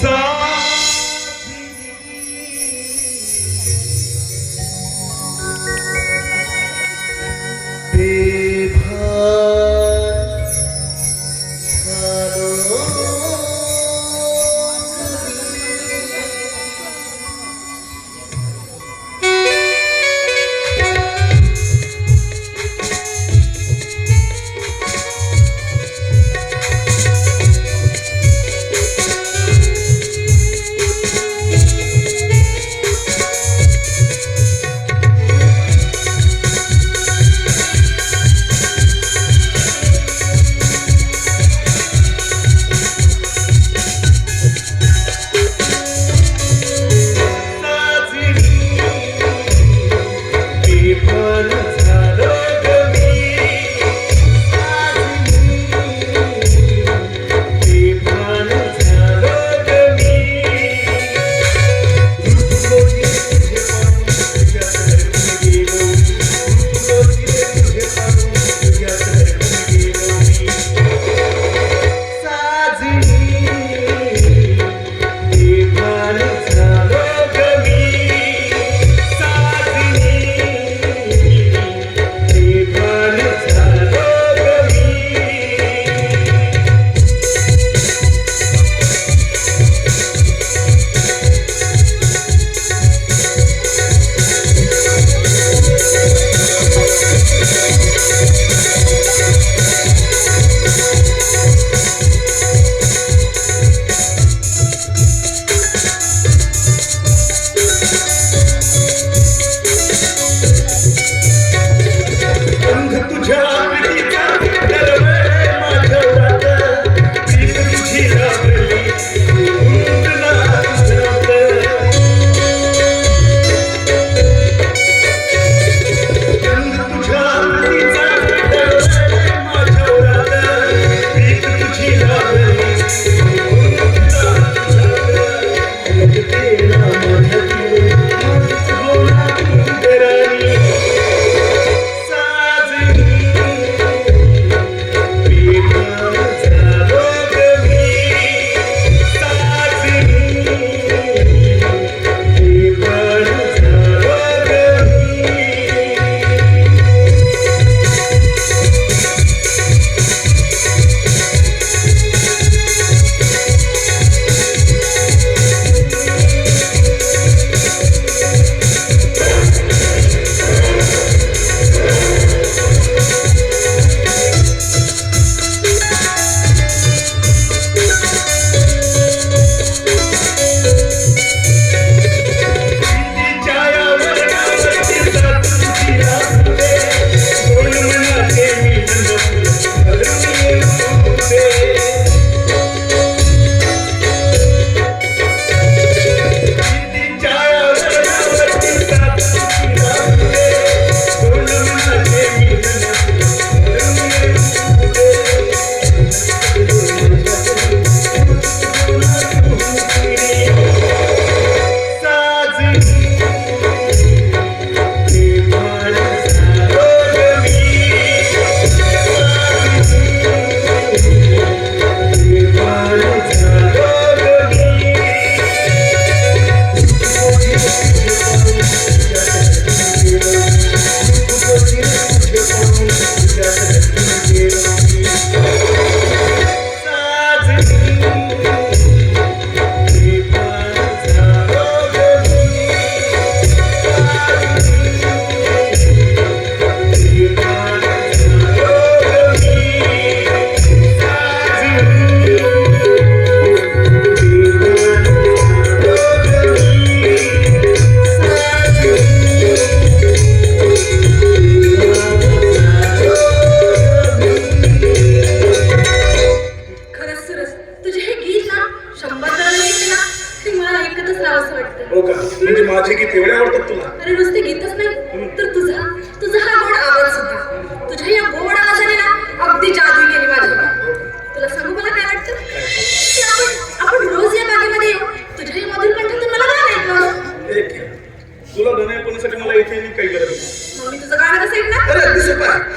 사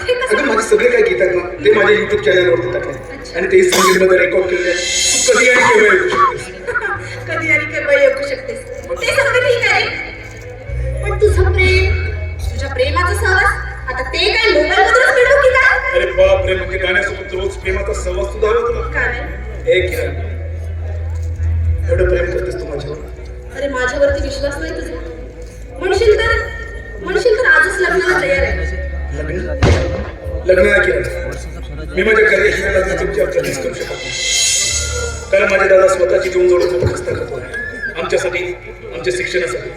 अगं माझे सगळे काय गीत आहेत ना. ते माझ्या युट्यूब चॅनलवरती टाकले. आणि ते संगीतमध्ये रेकॉर्ड केले तू कधी आणि केव्हा ऐकू शकतेस? कधी आणि केव्हा ऐकू शकते ते सगळं ठीक आहे. पण तुझं प्रेम तुझ्या प्रेमाचा सहवास आता ते काय मोबाईलवरच मिळव की काय? अरे बाप रे म्हणजे गाण्यासोबत रोज प्रेमाचा संवाद सुद्धा हवा का काय? एक किरण एवढं प्रेम करतेस तू माझ्यावर? अरे माझ्यावरती विश्वास नाही तुझा. म्हणशील तर म्हणशील तर आजच लग्नाला तयार आहे. लग्नाला केलं. मी माझ्या कार्यशाळेला तुमची चर्चा करू शकत कारण माझे दादा स्वतःची जीवन जोड खूप खस्त करतो. आमच्यासाठी आमच्या शिक्षणासाठी.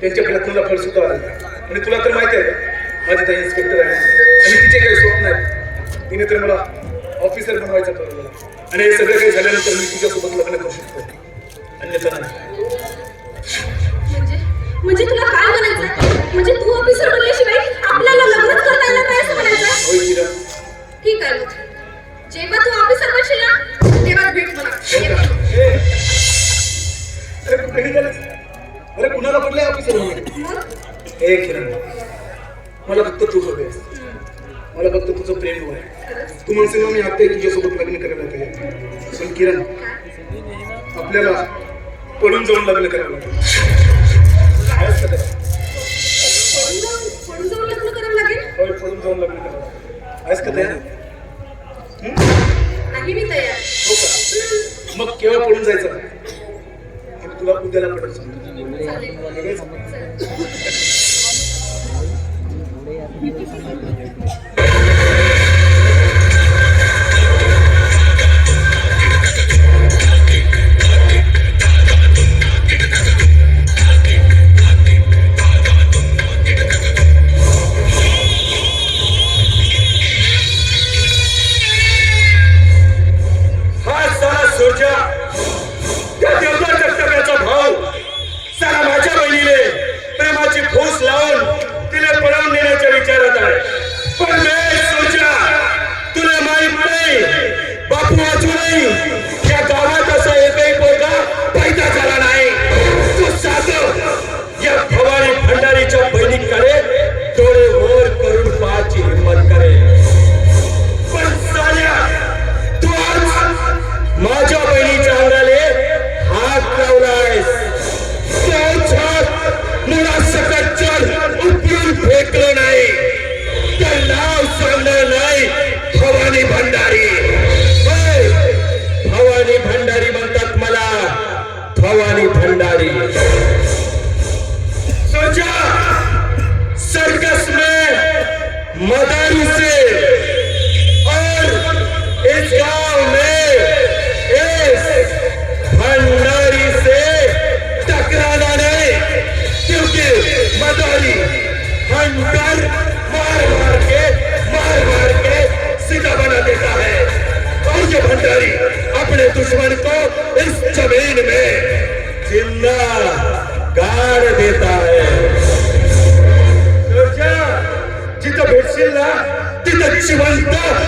त्यांच्या प्रयत्नाला फळ सुद्धा आलं आणि तुला तर माहिती आहे माझी ताई इन्स्पेक्टर आहे. आणि तिचे काही स्वप्न आहे तिने तर मला ऑफिसर बनवायचं ठरवलं. आणि हे सगळं काही झाल्यानंतर मी तुझ्यासोबत लग्न करू शकतो. अन्यथा नाही. म्हणजे? म्हणजे? तुला काय म्हणायचं म्हणजे तू ऑफिसर बनवायची मग जेव्हा तू ऑफिसर बनशील ना तेव्हाच भेट मला. हो अरे कुणाला पडले ऑफिसर हे किरण मला फक्त तू हवे मला फक्त तुझं प्रेम हवं आहे. तू म्हणशील ना मी आता तुझ्यासोबत लग्न करायला तयार. पण किरण आपल्याला पडून जाऊन लग्न करावं लागेल. आहेस का त्याला? पळून जाऊन लग्न करावं लागेल? पडून जाऊन लग्न करावं आहेस का तयार नाही मी तयार. हो का? मग केव्हा पडून जायचं तुला उद्याला पडत चालेल. पण भवानी भंडारी। सोचा सर्कस में मदारी से और इस गाँव में इस भंडारी से टकराना नहीं, क्योंकि मदारी हंटर wasn't there.